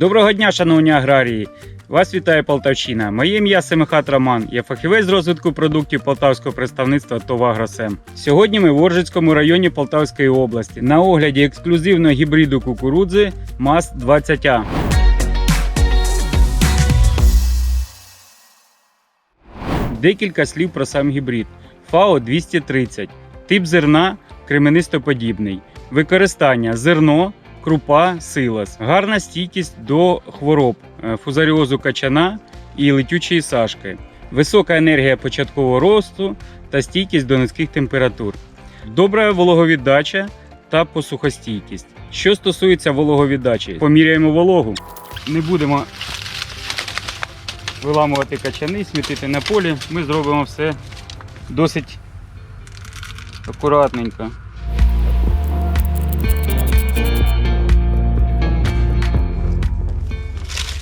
Доброго дня, шановні аграрії! Вас вітає Полтавщина. Моє ім'я Семихат Роман. Я фахівець з розвитку продуктів полтавського представництва ТОВ «Агросем». Сьогодні ми в Оржицькому районі Полтавської області на огляді ексклюзивного гібриду кукурудзи МАЗ-20А. Декілька слів про сам гібрид. ФАО 230. Тип зерна кременистоподібний. Використання зерно, крупа, силос. Гарна стійкість до хвороб е, фузаріозу качана і летючої сашки. Висока енергія початкового росту та стійкість до низьких температур. Добра вологовіддача та посухостійкість. Що стосується вологовіддачі, поміряємо вологу. Не будемо виламувати качани, смітити на полі. Ми зробимо все досить акуратненько.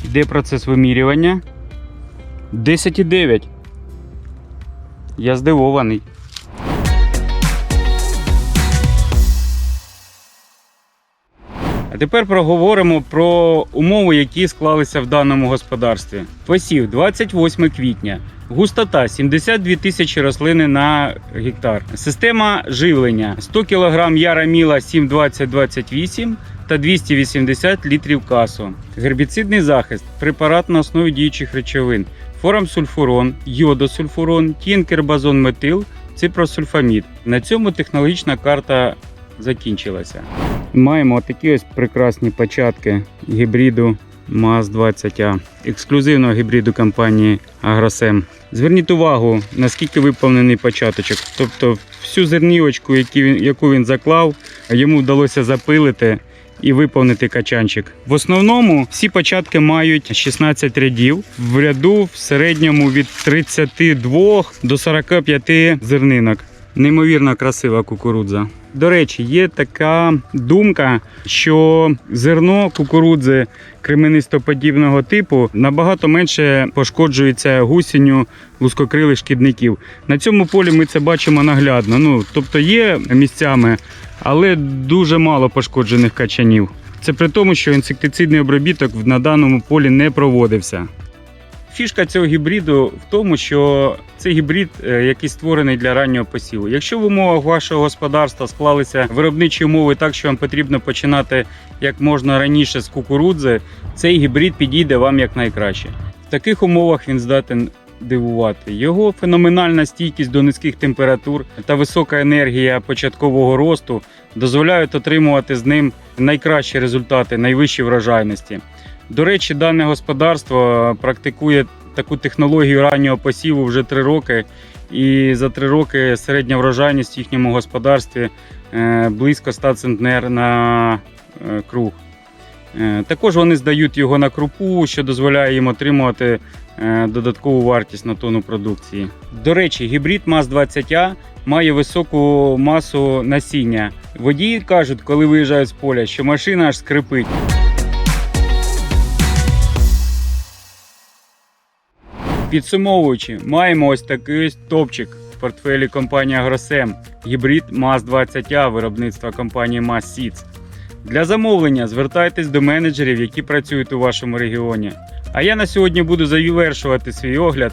Йде процес вимірювання. 10,9. Я здивований. А тепер проговоримо про умови, які склалися в даному господарстві. Посів 28 квітня. Густота 72 тисячі рослини на гектар. Система живлення 100 кг яра міла 720-28 та 280 літрів касу. Гербіцидний захист, препарат на основі діючих речовин, форамсульфурон, йодосульфурон, тінкербазон метил, ципросульфамід. На цьому технологічна карта закінчилася. Маємо такі ось прекрасні початки гібриду МАЗ-20А, ексклюзивного гібриду компанії Агросем. Зверніть увагу, наскільки виповнений початочок. Тобто всю зернівочку, яку він заклав, йому вдалося запилити і виповнити качанчик. В основному всі початки мають 16 рядів. В ряду в середньому від 32 до 45 зернинок. Неймовірно красива кукурудза. До речі, є така думка, що зерно кукурудзи кременистоподібного типу набагато менше пошкоджується гусінню лускокрилих шкідників. На цьому полі ми це бачимо наглядно. Ну, тобто є місцями, але дуже мало пошкоджених качанів. Це при тому, що інсектицидний обробіток на даному полі не проводився. Фішка цього гібриду в тому, що це гібрид, е, який створений для раннього посіву. Якщо в умовах вашого господарства склалися виробничі умови так, що вам потрібно починати як можна раніше з кукурудзи, цей гібрид підійде вам як найкраще. В таких умовах він здатен дивувати. Його феноменальна стійкість до низьких температур та висока енергія початкового росту дозволяють отримувати з ним найкращі результати, найвищі врожайності. До речі, дане господарство практикує таку технологію раннього посіву вже три роки, і за три роки середня врожайність в їхньому господарстві е, близько 100 центнер на е, круг. Е, Також вони здають його на крупу, що дозволяє їм отримувати додаткову вартість на тонну продукції. До речі, гібрид МАЗ-20А має високу масу насіння. Водії кажуть, коли виїжджають з поля, що машина аж скрипить. Підсумовуючи, маємо ось такий ось топчик в портфелі компанії Агросем, гібрид МАЗ-20А виробництва компанії MAZ Seeds. Для замовлення звертайтесь до менеджерів, які працюють у вашому регіоні. А я на сьогодні буду завершувати свій огляд.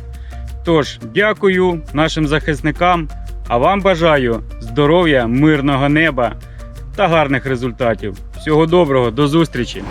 Тож, дякую нашим захисникам, а вам бажаю здоров'я, мирного неба та гарних результатів. Всього доброго, до зустрічі!